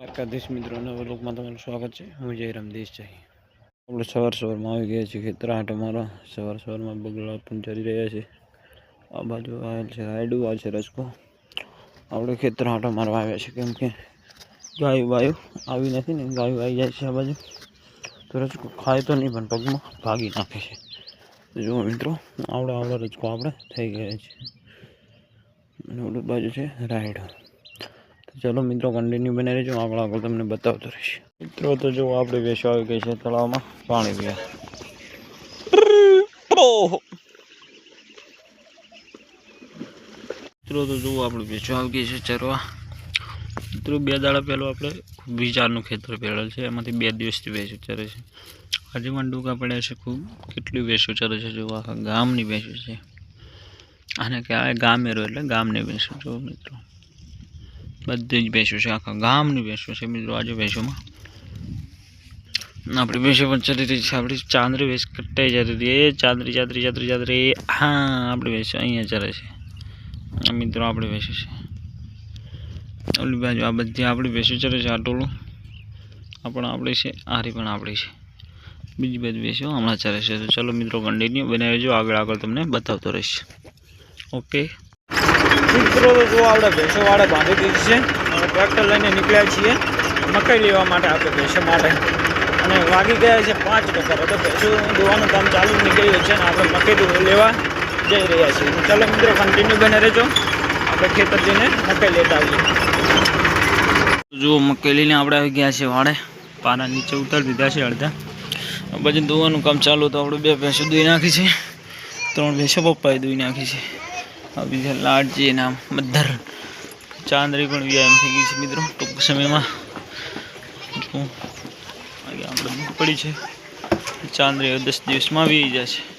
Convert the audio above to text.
દ્વારકાધીશ મિત્રોના લોકમાં તમારું સ્વાગત છે. હું જયરામ દેસાઈ આપણે સવાર સવારમાં આવી ગયા છીએ ખેતર આંટો મારવા સવાર સવારમાં બગલા પણ ચરી રહ્યા છે. આ બાજુ આવેલ છે રાયડું આ છે રસકો આપણે ખેતર આંટો મારવા આવ્યા છે કેમ કે ગાયો બાયો આવી નથી ને, ગાયો આવી જાય છે આ બાજુ. તો રજકો ખાય તો નહીં પણ પગમાં ભાગી નાખે છે. જુઓ મિત્રો આવડે આવડે રજકો આપણે થઈ ગયા છે. અને બાજુ છે રાયડો. તો ચલો મિત્રો કન્ટિન્યુ બને રહેજો. આગળ આગળ તમને બતાવતો રહીશ. મિત્રો તો જો આપણે વેસો આવી ગઈ છે તળાવમાં પાણી પીવા. મિત્રો તો જુઓ આપણે વેચો આવી ગઈ છે ચરવા. મિત્રો બે દાડા પહેલું આપણે વિચારનું ખેતર પહેરેલ છે. એમાંથી બે દિવસથી વેચું ચરે છે. આજે મંડુકા પડ્યા છે ખૂબ. કેટલી વેચું ચરે છે જો આખા ગામની વેચું છે. આને કહેવાય ગામેરો એટલે ગામની વેચું જો મિત્રો. બધી જ ભેંસો છે, આખા ગામની ભેંસો છે મિત્રો, આજે ભેંસોમાં. આપણી ભેંસો પણ ચડી રહી છે, આપણી ચાંદરી ભેંસ કટાઈ જતી હતી. એ ચાંદરી ચાંદરી ચાંદરી ચાંદરી. હા, આપણી ભેંસો અહીંયા ચરે છે. આ મિત્રો આપણી ભેંસો છે. ઓલી બાજુ આ બધી આપણી ભેંસો ચરે છે, આ ટોળું. આ પણ આપણી છે, આરી પણ આપણી છે. બીજી બધી ભેંસો હમણાં ચરે છે. તો ચલો મિત્રો કન્ટિન્યુ બનાવી જો આગળ આગળ તમને બતાવતો રહીશ. ઓકે મિત્રો તો જો આપણે ભેંસો વાળે બાંધી દીધી છે અને ટ્રેક્ટર લઈને નીકળ્યા છીએ. મકાઈ લેવા માટે આપણે ભેંસો માટે. અને વાગી ગયા છે પાંચ ટકા તો ભેંસો દોવાનું કામ ચાલુ નીકળ્યું છે અને આપણે મકાઈ લેવા જઈ રહ્યા છીએ. ચાલો મિત્રો કન્ટિન્યુ બને રહેજો. આપણે ખેતર જઈને મકાઈ લેતા આવીએ. જો મકાઈ લઈને આપણે આવી ગયા છે વાડે. પાના નીચે ઉતારી દીધા છે અડધા. પછી દોવાનું કામ ચાલુ તો આપણે બે ભેંસો દોઈ નાખી છે. ત્રણ ભેંસો પપ્પાએ દોઈ નાખી છે. બીજા લાડજી નામ મધર ચાંદરી પણ વ્યાયામ થઈ ગઈ છે મિત્રો ટૂંક સમયમાં જો આપણે પડી છે ચાંદરી દસ દિવસમાં વી જશે